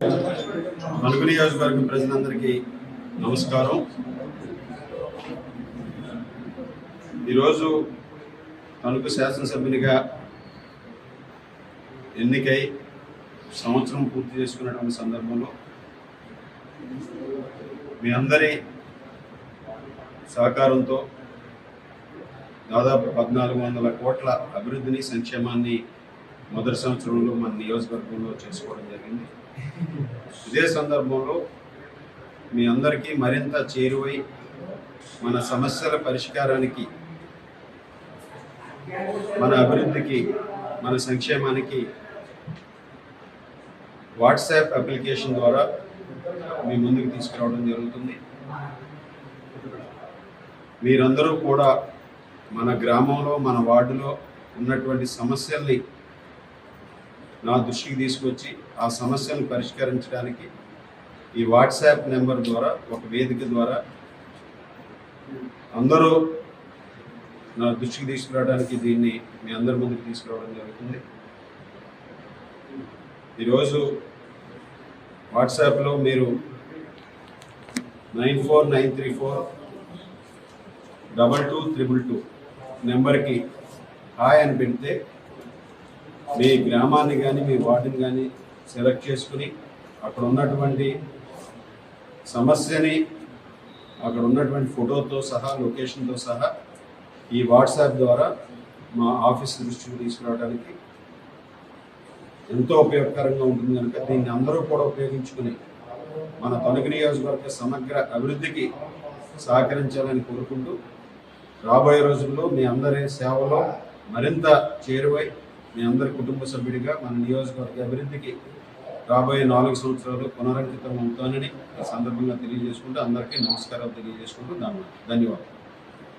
మనుగు నియోజకవర్గం ప్రజలందరికీ నమస్కారం. ఈరోజు తణుకు శాసనసభ్యునిగా ఎన్నికై సంవత్సరం పూర్తి చేసుకున్నటువంటి సందర్భంలో మీ అందరి సహకారంతో దాదాపు పద్నాలుగు వందల కోట్ల అభివృద్ధిని సంక్షేమాన్ని మొదటి సంవత్సరంలో మన నియోజకవర్గంలో చేసుకోవడం జరిగింది. ఇదే సందర్భంలో మీ అందరికీ మరింత చేరువై మన సమస్యల పరిష్కారానికి మన అభివృద్ధికి మన సంక్షేమానికి వాట్సాప్ అప్లికేషన్ ద్వారా మీ ముందుకు తీసుకురావడం జరుగుతుంది. మీరందరూ కూడా మన గ్రామంలో మన వార్డులో ఉన్నటువంటి సమస్యల్ని నా దృష్టికి తీసుకొచ్చి ఆ సమస్యను పరిష్కరించడానికి ఈ వాట్సాప్ నెంబర్ ద్వారా ఒక వేదిక ద్వారా అందరూ నా దృష్టికి తీసుకురావడానికి దీన్ని మీ అందరి ముందుకు తీసుకురావడం జరుగుతుంది. ఈరోజు వాట్సాప్లో మీరు nine four nine three four double two triple two నెంబర్కి హాయ్ అని పెడితే మీ గ్రామాన్ని కానీ మీ వార్డుని కానీ సెలెక్ట్ చేసుకుని అక్కడ ఉన్నటువంటి సమస్యని అక్కడ ఉన్నటువంటి ఫోటోతో సహా లొకేషన్తో సహా ఈ వాట్సాప్ ద్వారా మా ఆఫీస్ దృష్టికి తీసుకురావడానికి ఎంతో ఉపయోగకరంగా ఉంటుంది కనుక దీన్ని అందరూ కూడా ఉపయోగించుకుని మన తొలగి నియోజకవర్గ సమగ్ర అభివృద్ధికి సహకరించాలని కోరుకుంటూ రాబోయే రోజుల్లో మీ అందరి సేవలో మరింత చేరువై మీ అందరి కుటుంబ సభ్యుడిగా మన నియోజకవర్గ అభివృద్ధికి రాబోయే నాలుగు సంవత్సరాలు పునరంకితం అవుతానని ఈ సందర్భంగా తెలియజేసుకుంటూ అందరికీ నమస్కారాలు తెలియజేసుకుంటూ ధన్యవాదాలు.